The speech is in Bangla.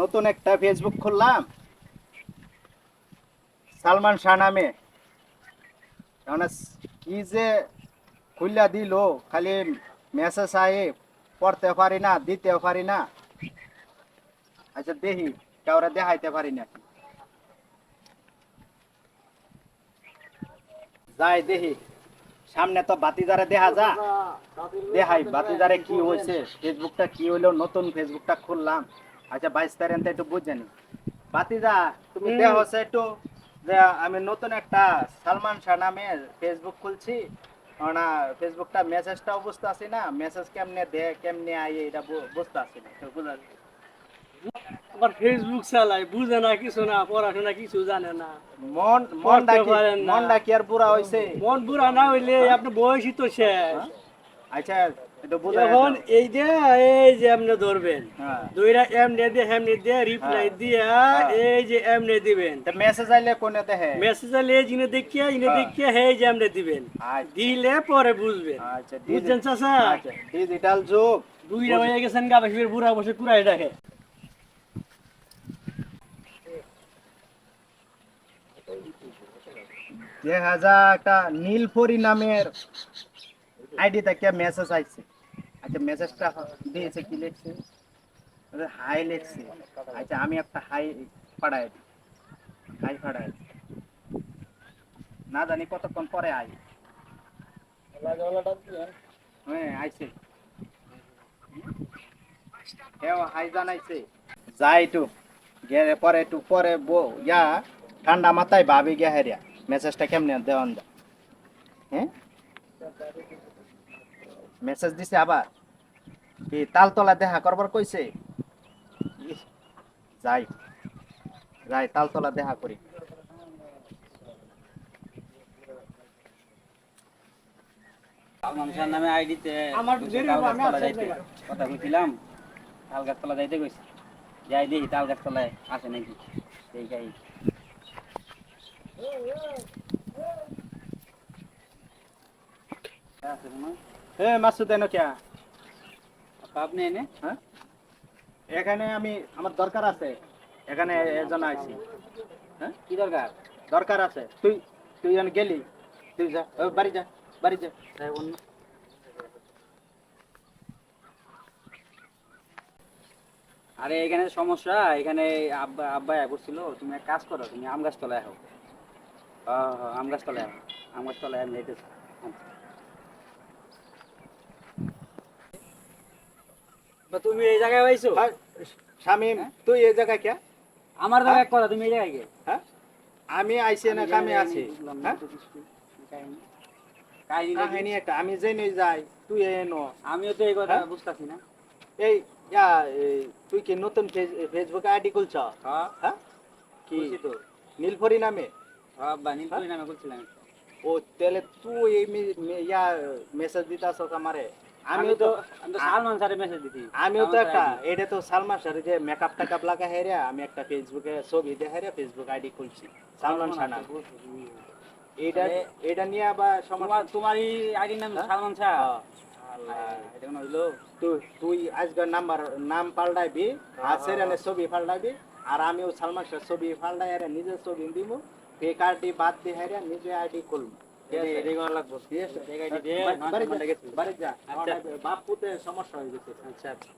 নতুন একটা ফেসবুক খুললাম। সালমান শাহ নামে। কি যে খুললা দিল, খালি মেসেজ আয়ে, পড়তে পারি না, দিতে পারি না। আচ্ছা দেখি, কাউরে দেখাইতে পারি না যাই, দেখি। সামনে তো বাতিদারে দেখা যা। দেখাই, বাতিদারে কি হয়েছে ফেসবুকটা কি হইল, নতুন ফেসবুকটা খুললাম। আচ্ছা বাইশ তারিখ একটু বুঝজানি বাতিদা তুমি। দেহ একটু যে আমি নতুন একটা সালমান শাহ নামে ফেসবুক খুলছি। না ফেসবুকটা মেসেজটাও বুঝতে আসি না। মেসেজ কেমনে দে কেমনে আই এটা বুঝতে আসি না। একটু বুঝা আবার ফেসবুক চালায় বুঝে না কিছু না পড়াশোনা কিছু জানে না। মন মনটা পড়তে কি মনটা কি আর বুড়া হইছে। মন বুড়া না হইলে আপনার বয়সই তো শেষ। আচ্ছা এখন এই যে এই যে এমনি ধরবেন হ্যাঁ। দুইটা এমনি দিয়ে হেমনি দিয়ে রিপ্লাই হ্যাঁ। দিয়া হ্যাঁ। এই যে এমনি দিবেন। তা মেসেজ আইলে কোনে দেখে মেসেজ এই জিনে দেখিয়া ইনে। দেখিয়া হে যে এমনি দিবেন। আচ্ছা। দিলে পরে বুঝবেন। আচ্ছা বুঝছেন চাচা? আচ্ছা ডিজিটাল যুগ। বুইরা হয়ে গেছেন গা বুড়া বসে কুড়াই ডাকে দেখা যা একটা নীলপরি নামের আইডি থেকে মেসেজ আইছে। আচ্ছা মেসেজটা দিয়েছে কি লিখছে? হাই লিখছে। আচ্ছা আমি একটা হাই পাঠাই দিই। হাই দিই। না জানি কতক্ষণ পরে আই। হ্যাঁ আইছে। হ্যাঁ হাই জানাইছে। যাই একটু গেলে পরে একটু পরে বো, ইয়া, ঠান্ডা মাথায় ভাবি গে হেরিয়া মেসেজটা কেমনে দেওয়ান দা হ্যাঁ? মেসেজ দিছে আবার। কি তালতলা দেখা করবার কইছে? যাই যাই তালতলা দেখা করি। মানুষের নামে আইডিতে। কথা কইছিলাম তাল গাছতলা যাইতে কইছি। যাই দেখি তাল গাছতলায় আসে নাকি। সেই গাই। হে মাসুদ, এনো এনে হ্যাঁ? এখানে আমি, আমার দরকার আছে। এখানে এজন আইছি। হ্যাঁ? কি দরকার? দরকার আছে। তুই তুই এখানে গেলি। তুই যা বাড়ি যা বাড়ি যা। আরে, এখানে সমস্যা, এখানে আব্বা আব্বা বলছিল তুমি এক কাজ করো, তুমি আম গাছ তলায় হও আম গাছ তলায় আম গাছ তলায় আমি যাইতেছি বা তুমি এই জায়গায় পাইছো শামিম তুই এই জায়গায় কে? আমার জায়গায় কথা তুমি এই জায়গায় হ্যাঁ? আমি আইছি না কামে আছি। হ্যাঁ? কাহিনী। একটা আমি জেনে যাই তুই এনো আমিও তো এই কথা হ্যাঁ? বুঝতেছি না। এই ইয়া তুই কি নতুন ফেসবুকে আইডি খুলছ? হ্যাঁ। হ্যাঁ? কি? তো। নীলফরি নামে। হ্যাঁ বা নীলপুরি নামে করছিলাম ও তাহলে তুই এই ইয়া মেসেজ দিতাছ আমারে। আমিও তো তো আমি তো সালমান স্যারের মেসেজ দিছি। আমিও তো একটা এটা তো সালমান শাহ যে মেকআপ টেকআপ লাগা হেরে আমি একটা ফেসবুকে ছবি দেখে হেরে ফেসবুক আইডি খুলছি। সালমান নাম। এটা এটা নিয়ে আবার তোমার তোমার এই আইডির নাম হ্যাঁ? সালমান শাহ হ্যাঁ। তুই তুই আজকে নাম্বার নাম পাল্টাইবি আর সেরানে ছবি পাল্টাইবি আর আমিও সালমান শাহ ছবি পাল্টাই হেরে নিজের ছবি দিব বাড়ি- নয় বাড়ি নাম্বারটা যা, গেছে। বাড়ি যা। আচ্ছা। বাপ পুতে সমস্যা হয়ে গেছে আচ্ছা আচ্ছা